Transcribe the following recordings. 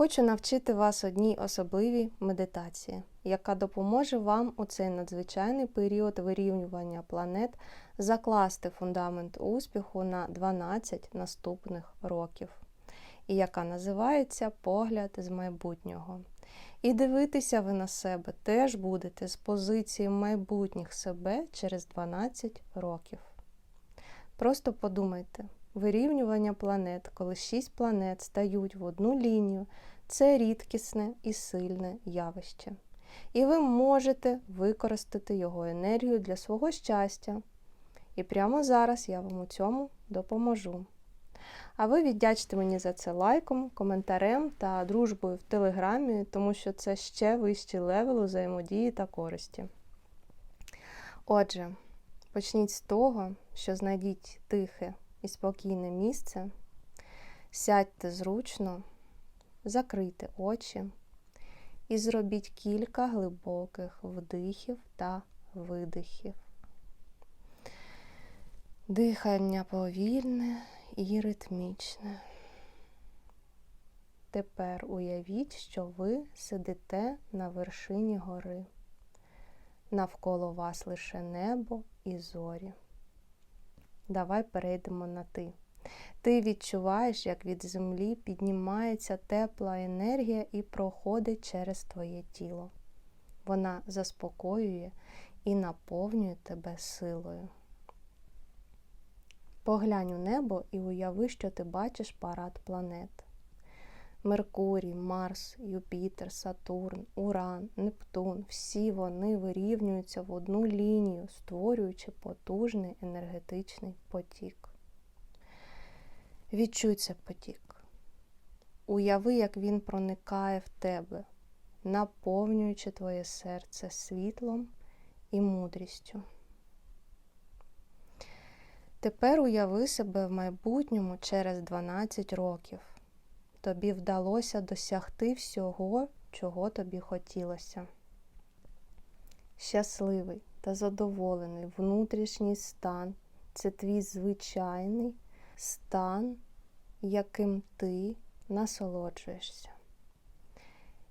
Хочу навчити вас одній особливій медитації, яка допоможе вам у цей надзвичайний період вирівнювання планет закласти фундамент успіху на 12 наступних років, і яка називається Погляд з майбутнього. І дивитися ви на себе теж будете з позиції майбутніх себе через 12 років. Просто подумайте, вирівнювання планет, коли шість планет стають в одну лінію, це рідкісне і сильне явище. І ви можете використати його енергію для свого щастя. І прямо зараз я вам у цьому допоможу. А ви віддячте мені за це лайком, коментарем та дружбою в телеграмі, тому що це ще вищий левел взаємодії та користі. Отже, почніть з того, що знайдіть тихе і спокійне місце, сядьте зручно, закрийте очі і зробіть кілька глибоких вдихів та видихів. Дихання повільне і ритмічне. Тепер уявіть, що ви сидите на вершині гори. Навколо вас лише небо і зорі. Давай перейдемо на ти. Ти відчуваєш, як від землі піднімається тепла енергія і проходить через твоє тіло. Вона заспокоює і наповнює тебе силою. Поглянь у небо і уяви, що ти бачиш парад планет. Меркурій, Марс, Юпітер, Сатурн, Уран, Нептун всі вони вирівнюються в одну лінію, створюючи потужний енергетичний потік. Відчуй цей потік. Уяви, як він проникає в тебе, наповнюючи твоє серце світлом і мудрістю. Тепер уяви себе в майбутньому через 12 років. Тобі вдалося досягти всього, чого тобі хотілося. Щасливий та задоволений внутрішній стан це твій звичайний стан, яким ти насолоджуєшся.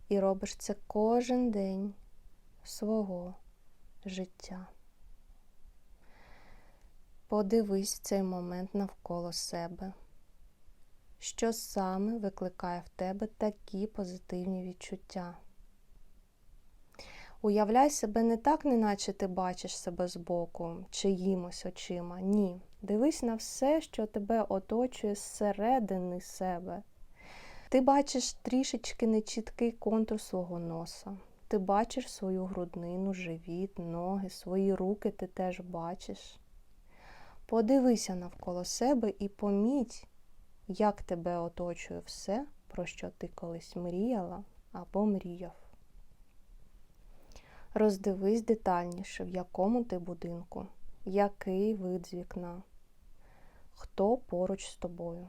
І робиш це кожен день свого життя. Подивись цей момент навколо себе, що саме викликає в тебе такі позитивні відчуття. Уявляй себе не так, неначе ти бачиш себе збоку, чиїмось очима. Ні. Дивись на все, що тебе оточує зсередини себе. Ти бачиш трішечки нечіткий контур свого носа. Ти бачиш свою груднину, живіт, ноги, свої руки ти теж бачиш. Подивися навколо себе і поміть, як тебе оточує все, про що ти колись мріяла або мріяв. Роздивись детальніше, в якому ти будинку, який вид з вікна, хто поруч з тобою,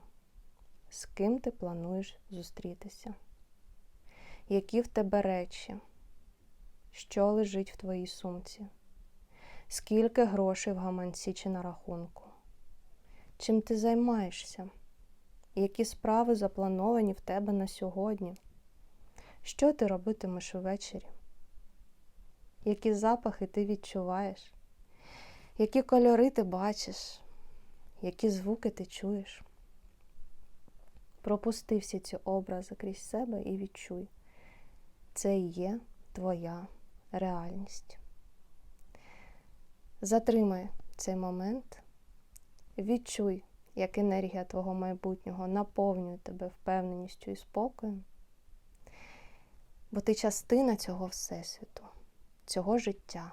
з ким ти плануєш зустрітися, які в тебе речі, що лежить в твоїй сумці, скільки грошей в гаманці чи на рахунку, чим ти займаєшся, які справи заплановані в тебе на сьогодні, що ти робитимеш увечері які запахи ти відчуваєш, які кольори ти бачиш, які звуки ти чуєш. Пропусти всі ці образи крізь себе і відчуй. Це є твоя реальність. Затримай цей момент, відчуй, як енергія твого майбутнього наповнює тебе впевненістю і спокоєм, бо ти частина цього Всесвіту цього життя,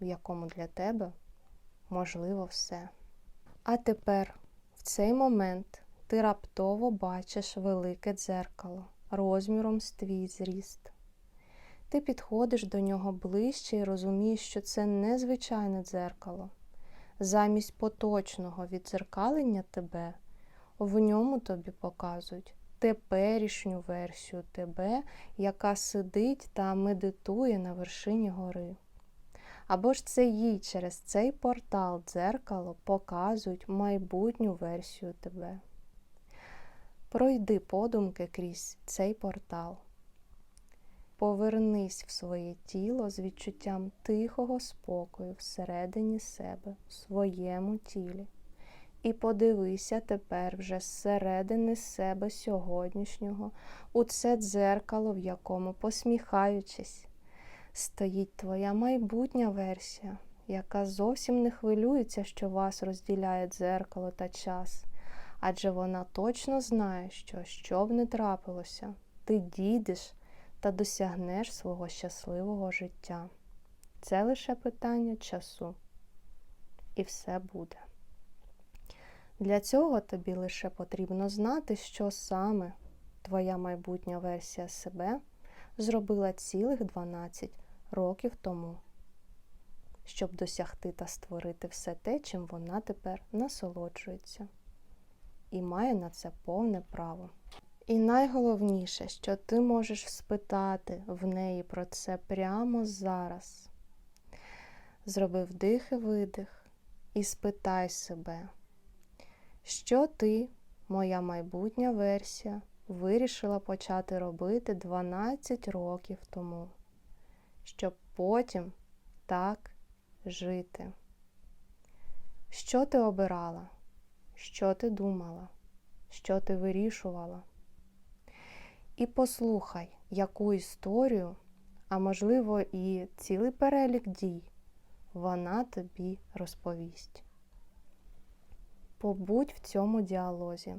в якому для тебе можливо все. А тепер, в цей момент, ти раптово бачиш велике дзеркало розміром з твій зріст. Ти підходиш до нього ближче і розумієш, що це не звичайне дзеркало. Замість поточного відзеркалення тебе, в ньому тобі показують теперішню версію тебе, яка сидить та медитує на вершині гори. Або ж це їй через цей портал дзеркало показують майбутню версію тебе. Пройди подумки крізь цей портал. Повернись в своє тіло з відчуттям тихого спокою всередині себе, в своєму тілі. І подивися тепер вже зсередини себе сьогоднішнього у це дзеркало, в якому, посміхаючись, стоїть твоя майбутня версія, яка зовсім не хвилюється, що вас розділяє дзеркало та час, адже вона точно знає, що що б не трапилося, ти дійдеш та досягнеш свого щасливого життя. Це лише питання часу. І все буде. Для цього тобі лише потрібно знати, що саме твоя майбутня версія себе зробила цілих 12 років тому, щоб досягти та створити все те, чим вона тепер насолоджується, і має на це повне право. І найголовніше, що ти можеш спитати в неї про це прямо зараз. Зроби вдих і видих і спитай себе, що ти, моя майбутня версія, вирішила почати робити 12 років тому, щоб потім так жити. Що ти обирала? Що ти думала? Що ти вирішувала? І послухай, яку історію, а можливо, і цілий перелік дій вона тобі розповість. Побудь в цьому діалозі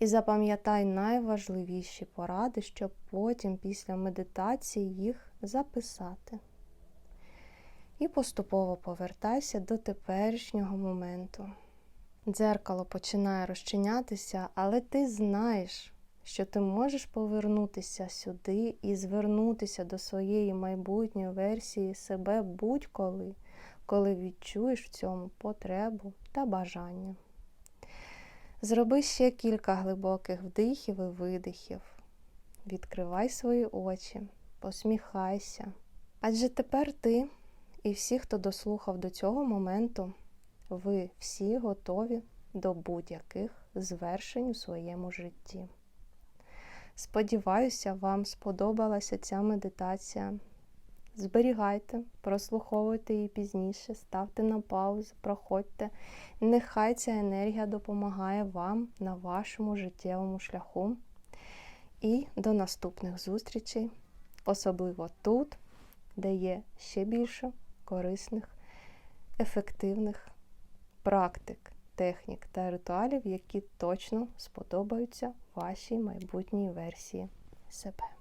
і запам'ятай найважливіші поради, щоб потім після медитації їх записати. І поступово повертайся до теперішнього моменту. Дзеркало починає розчинятися, але ти знаєш, що ти можеш повернутися сюди і звернутися до своєї майбутньої версії себе будь-коли, коли відчуєш в цьому потребу та бажання. Зроби ще кілька глибоких вдихів і видихів. Відкривай свої очі, посміхайся. Адже тепер ти і всі, хто дослухав до цього моменту, ви всі готові до будь-яких звершень у своєму житті. Сподіваюся, вам сподобалася ця медитація. Зберігайте, прослуховуйте її пізніше, ставте на паузу, проходьте. Нехай ця енергія допомагає вам на вашому життєвому шляху. І до наступних зустрічей, особливо тут, де є ще більше корисних, ефективних практик, технік та ритуалів, які точно сподобаються вашій майбутній версії себе.